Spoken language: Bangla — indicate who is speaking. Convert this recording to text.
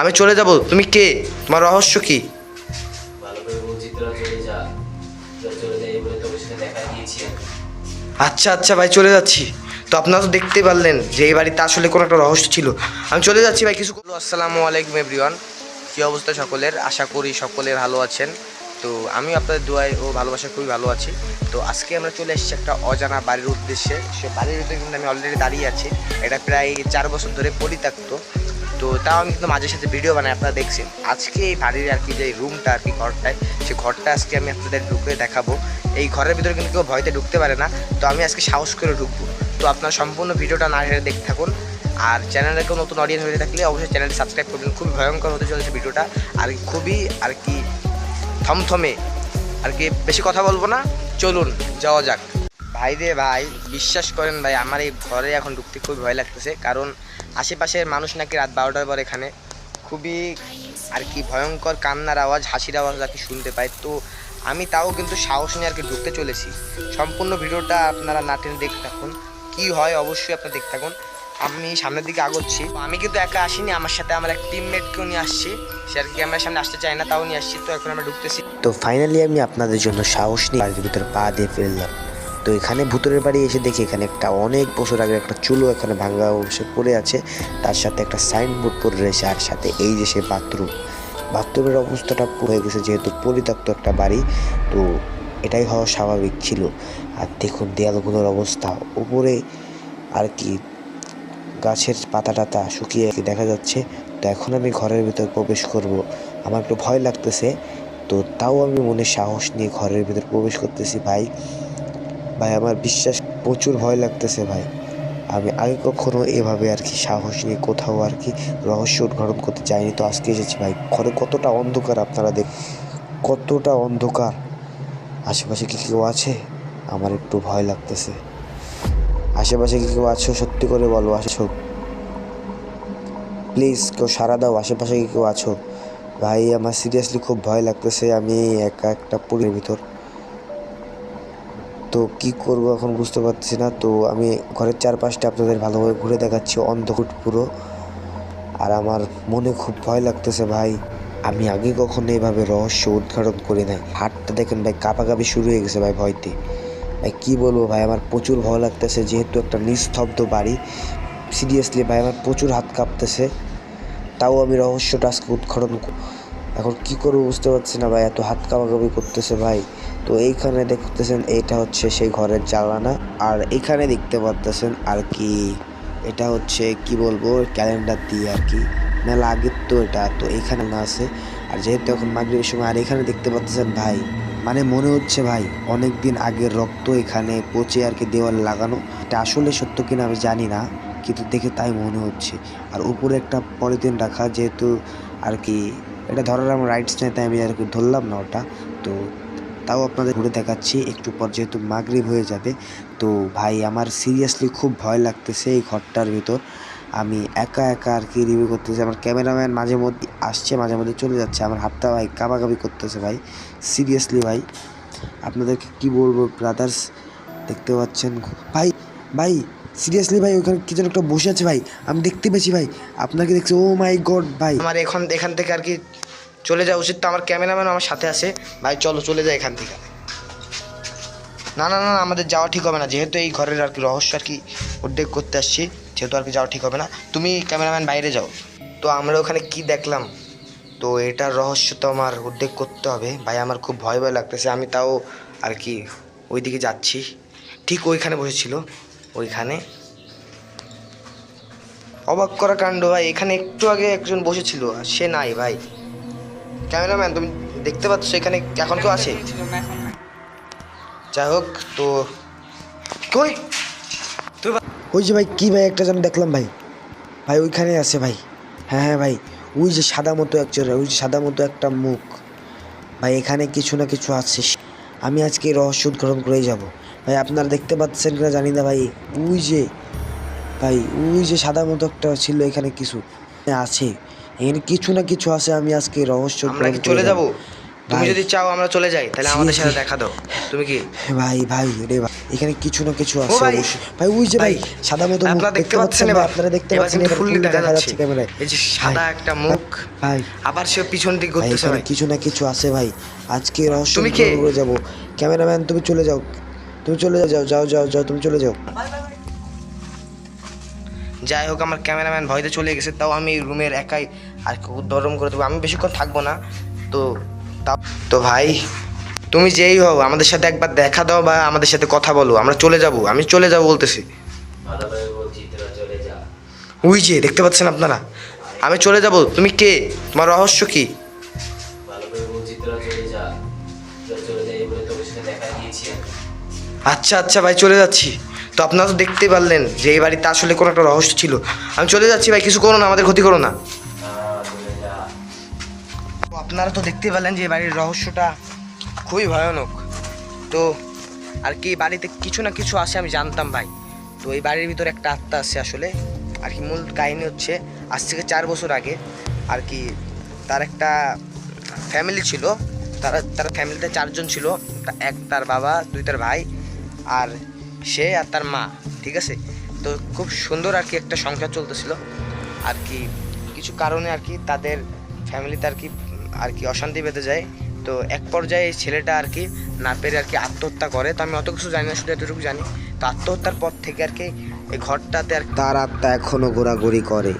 Speaker 1: আমি চলে যাব। তুমি কে? তোমার রহস্য কি। আচ্ছা আচ্ছা ভাই, চলে যাচ্ছি। তো আপনারা তো দেখতে পারলেন যে এই বাড়িতে আসলে কোনো একটা রহস্য ছিল। আমি চলে যাচ্ছি ভাই, কিছু আসসালামু আলাইকুম এভরিওয়ান কী অবস্থা সকলের? আশা করি সকলে ভালো আছেন। তো আমি আপনাদের দোয়ায় ও ভালোবাসা খুবই ভালো আছি। তো আজকে আমরা চলে এসেছি একটা অজানা বাড়ির উদ্দেশ্যে। সে বাড়ির ভিতরে কিন্তু আমি অলরেডি দাঁড়িয়ে আছি। এটা প্রায় চার বছর ধরে পরিত্যক্ত। তো তাও আমি কিন্তু মাঝে সাথে ভিডিও বানাই, আপনারা দেখছেন। আজকে এই বাড়ির আর কি যে রুমটা আর কি ঘরটায়, সে ঘরটা আজকে আমি আপনাদের ঢুকে দেখাবো। এই ঘরের ভিতরে কিন্তু কেউ ভয়তে ঢুকতে পারে না। তো আমি আজকে সাহস করে ঢুকবো। তো আপনার সম্পূর্ণ ভিডিওটা না হেরে দেখতে থাকুন। আর চ্যানেলে কেউ নতুন অডিয়েন্স হয়ে থাকলে অবশ্যই চ্যানেলটি সাবস্ক্রাইব করবেন। খুবই ভয়ঙ্কর হতে চলেছে ভিডিওটা। আর খুবই, আর কি থমথমে, আর কি বেশি কথা বলব না। চলুন, যাওয়া যাক। ভাই রে ভাই, বিশ্বাস করেন ভাই, আমার এই ঘরে এখন ঢুকতে খুবই ভয় লাগতেছে। কারণ আশেপাশের মানুষ নাকি রাত বারোটার পর এখানে। খুবই আর কি ভয়ঙ্কর কান্নার আওয়াজ, হাসির আওয়াজ আর কি শুনতে পাই। তো আমি তাও কিন্তু সাহস নিয়ে আর কি ঢুকতে চলেছি। সম্পূর্ণ ভিডিওটা আপনারা না টেনে দেখতে থাকুন। কি হয় অবশ্যই আপনারা দেখতে থাকুন। আমি সামনের দিকে আগোচ্ছি। আমি কিন্তু একা আসিনি, আমার সাথে আমার এক টিমমেটকেও নিয়ে আসছি। সে আর কি আমার সামনে আসতে চায় না, তাও নিয়ে আসছি। তো এখন আমরা ঢুকতেছি।
Speaker 2: তো ফাইনালি আমি আপনাদের জন্য সাহস নিয়ে ভিতরে পা দিয়ে ফেললাম তো এখানে ভূতের বাড়ি এসে দেখি এখানে একটা অনেক বছর আগে একটা চুলো এখানে ভাঙ্গা অবশ্যই পড়ে আছে। তার সাথে একটা সাইনবোর্ড পড়ে রয়েছে আর সাথে এই যে সে বাথরুম বাথরুমের অবস্থাটা হয়ে গেছে যেহেতু পরিত্যক্ত একটা বাড়ি, তো এটাই হওয়া স্বাভাবিক ছিল। আর দেখুন দেয়ালগুলোর অবস্থা, উপরে আর কি গাছের পাতা টাতা শুকিয়ে দেখা যাচ্ছে। তো এখন আমি ঘরের ভিতর প্রবেশ করব। আমার একটু ভয় লাগতেছে, তো তাও আমি মনে সাহস নিয়ে ঘরের ভিতর প্রবেশ করতেছি ভাই। ভাই, আমার বিশ্বাস প্রচুর ভয় লাগতেছে ভাই। আমি আগে কখনো এভাবে আর কি সাহস নিয়ে কোথাও আর কি রহস্য উদ্ঘাটন করতে চাইনি তো আজকে এসেছি ভাই। ঘরে কতটা অন্ধকার আপনারা দেখ, কতটা অন্ধকার। আশেপাশে কি কেউ আছে? আমার একটু ভয় লাগতেছে। আশেপাশে কি কেউ আছো? সত্যি করে বলো, আছো। প্লিজ কেউ সারা দাও, আশেপাশে কি কেউ আছো? ভাই, আমার সিরিয়াসলি খুব ভয় লাগতেছে। আমি একা একটা পুরীর ভিতর। তো কি করব এখন বুঝতে পারছি না। তো আমি ঘরের চারপাশটা আপনাদের ভালোভাবে ঘুরে দেখাচ্ছি, অন্ধকুট পুরো। আর আমার মনে খুব ভয় লাগতেছে ভাই, আমি আগে কখনো এভাবে রহস্য উদ্ঘাটন করি নাই। হাটটা দেখেন ভাই, কাঁপাকাঁপি শুরু হয়ে গেছে ভাই ভয়তে। ভাই, কি বলব ভাই, আমার প্রচুর ভয় লাগতেছে, যেহেতু একটা নিস্তব্ধ বাড়ি। সিরিয়াসলি ভাই, আমার প্রচুর হাত কাঁপতেছে। তাও আমি রহস্যটা আজকে উদ্ঘাটন এখন কি করব বুঝতে পারছি না ভাই, এত হাত কাঁপাকাঁপি করতেছে ভাই। তো এইখানে দেখতেছেন এটা হচ্ছে সেই ঘরের জ্বালানা আর এখানে দেখতে পারতেছেন আর কি এটা হচ্ছে, কি বলব, ক্যালেন্ডার দিয়ে আর কি। মেলা আগের তো এটা, তো এখানে না আছে। আর যেহেতু এখন মাগরিবের সময়, আর এখানে দেখতে পাচ্ছেন ভাই মানে মনে হচ্ছে ভাই অনেক দিন আগের রক্ত এখানে পচে আর কি দেওয়াল লাগানো। এটা আসলে সত্য কিনা আমি জানি না, কিন্তু দেখে তাই মনে হচ্ছে। আর উপরে একটা পলিথিন রাখা, যেহেতু আর কি, এটা ধরার আমার রাইটস নেই, তাই আমি আর কি ধরলাম না ওটা। তো তাও আপনাদের ঘুরে দেখাচ্ছি। একটু পর যেহেতু মাগরিব হয়ে যাবে, তো ভাই আমার সিরিয়াসলি খুব ভয় লাগতেছে এই ঘরটার ভিতর। আমি একা একা আর কি রিভিউ করতেছি। আমার ক্যামেরাম্যান মাঝে মধ্যে আসছে, মাঝে মধ্যে চলে যাচ্ছে। আমার হাতটা ভাই কাবাকাবি করতেছে ভাই। সিরিয়াসলি ভাই, আপনাদেরকে কি বলব ব্রাদার্স দেখতে পাচ্ছেন ভাই ভাই সিরিয়াসলি ভাই, ওখানে কি যেন একটা বসে আছে ভাই। আমি দেখতে পেয়েছি ভাই। আপনাকে দেখছি ও মাই গড ভাই।
Speaker 1: আমার এখন এখান থেকে আর কি চলে যাওয়া উচিত তো আমার ক্যামেরাম্যান আমার সাথে আছে। ভাই চলো চলে যাই এখান থেকে। না না না না, আমাদের যাওয়া ঠিক হবে না। যেহেতু এই ঘরের আর কি রহস্য আর কি উদ্বেগ করতে আসছি যেহেতু আর কি যাওয়া ঠিক হবে না। তুমি ক্যামেরাম্যান বাইরে যাও। তো আমরা ওখানে কি দেখলাম? তো এটার রহস্য তো আমার উদ্বেগ করতে হবে। ভাই আমার খুব ভয় ভয় লাগতেছে। আমি তাও আর কি ওইদিকে যাচ্ছি। ঠিক ওইখানে বসেছিল। ওইখানে। অবাক করা কাণ্ড ভাই। এখানে একটু আগে একজন বসেছিল। সে নাই ভাই। ক্যামেরাম্যান, তুমি দেখতে পাচ্ছ এখানে এখন কেউ আছে? যাই হোক, তো কই? তুই
Speaker 2: ওই যে ভাই, কী ভাই একটা যেন দেখলাম ভাই। ভাই, ওইখানে আছে ভাই। হ্যাঁ হ্যাঁ ভাই, ওই যে সাদা মতো একজন ওই যে সাদা মতো একটা মুখ। ভাই, এখানে কিছু না কিছু আছে। আমি আজকে রহস্য উদ্ঘাটন করেই যাব। ভাই, আপনারা দেখতে পাচ্ছেন কিনা জানি না ভাই। ওই যে, ভাই, ওই যে সাদা মতো একটা ছিল এখানে কিছু আছে। এখানে কিছু না কিছু আছে আমি আজকে রহস্য
Speaker 1: আমরা কি চলে যাব। তুমি যদি চাও আমরা চলে যাই তাহলে আমাদের সাথে দেখা দাও। তুমি কি?
Speaker 2: ভাই ভাই রে ভাই এখানে কিছু না কিছু আছে। অবশ্যই। ভাই ওই যে ভাই সাদা মতো মুখ
Speaker 1: আপনারা দেখতে পাচ্ছেন? এবার?
Speaker 2: আপনারা দেখতে পাচ্ছেন এবার
Speaker 1: fully
Speaker 2: fully
Speaker 1: দেখা যাচ্ছে।
Speaker 2: ক্যামেরায়?
Speaker 1: এই যে সাদা একটা মুখ
Speaker 2: ভাই
Speaker 1: আবার সে পিছন দিক
Speaker 2: ভাই
Speaker 1: ঘুরতেছে
Speaker 2: এখানে
Speaker 1: ভাই।
Speaker 2: কিছু না কিছু আছে ভাই। আজকে রহস্য
Speaker 1: তুমি কে?
Speaker 2: করে যাব। ক্যামেরাম্যান তুমি চলে যাও। তুমি চলে যাও যাও যাও যাও তুমি চলে যাও।
Speaker 1: যাই হোক, আমার ক্যামেরাম্যান ভয়তে চলে গেছে, তাও আমি রুমের একাই আর দরম করে দেবো। আমি বেশিক্ষণ থাকব না, তো তাও তো ভাই, তুমি যেই হও, আমাদের সাথে একবার দেখা দাও বা আমাদের সাথে কথা বলো, আমরা চলে যাব, আমি চলে যাব বলতেছি। ওই যে, দেখতে পাচ্ছেন আপনারা? আমি চলে যাব, তুমি কে? তোমার রহস্য কি। আচ্ছা আচ্ছা ভাই, চলে যাচ্ছি। তো আপনারা তো দেখতেই পারলেন যে এই বাড়িতে আসলে কোনো একটা রহস্য ছিল। আমি চলে যাচ্ছি ভাই, কিছু করো না, আমাদের ক্ষতি করো না। আপনারা তো দেখতেই পেলেন যে বাড়ির রহস্যটা খুবই ভয়ানক। তো আর কি বাড়িতে কিছু না কিছু আছে আমি জানতাম ভাই। তো এই বাড়ির ভিতরে একটা আত্মা আছে আসলে। আর কি মূল কাহিনী হচ্ছে, আজ থেকে চার বছর আগে আর কি তার একটা ফ্যামিলি ছিল। তারা, তার ফ্যামিলিতে চারজন ছিল এক তার বাবা, দুই তার ভাই। আর সে আর তার মা, ঠিক আছে? তো খুব সুন্দর আর কি একটা সংসার চলতেছিল। আর কি কিছু কারণে আর কি তাদের ফ্যামিলিতে আর কি আর কি অশান্তি পেতে যায়। তো এক পর্যায়ে ছেলেটা আর কি না পেরে আর কি আত্মহত্যা করে। তো আমি অত কিছু জানি না, শুধু এতটুকু জানি। তো আত্মহত্যার পর থেকে আর কি এই ঘরটাতে আর
Speaker 2: তার আত্মা এখনও ঘোরাঘুরি করে।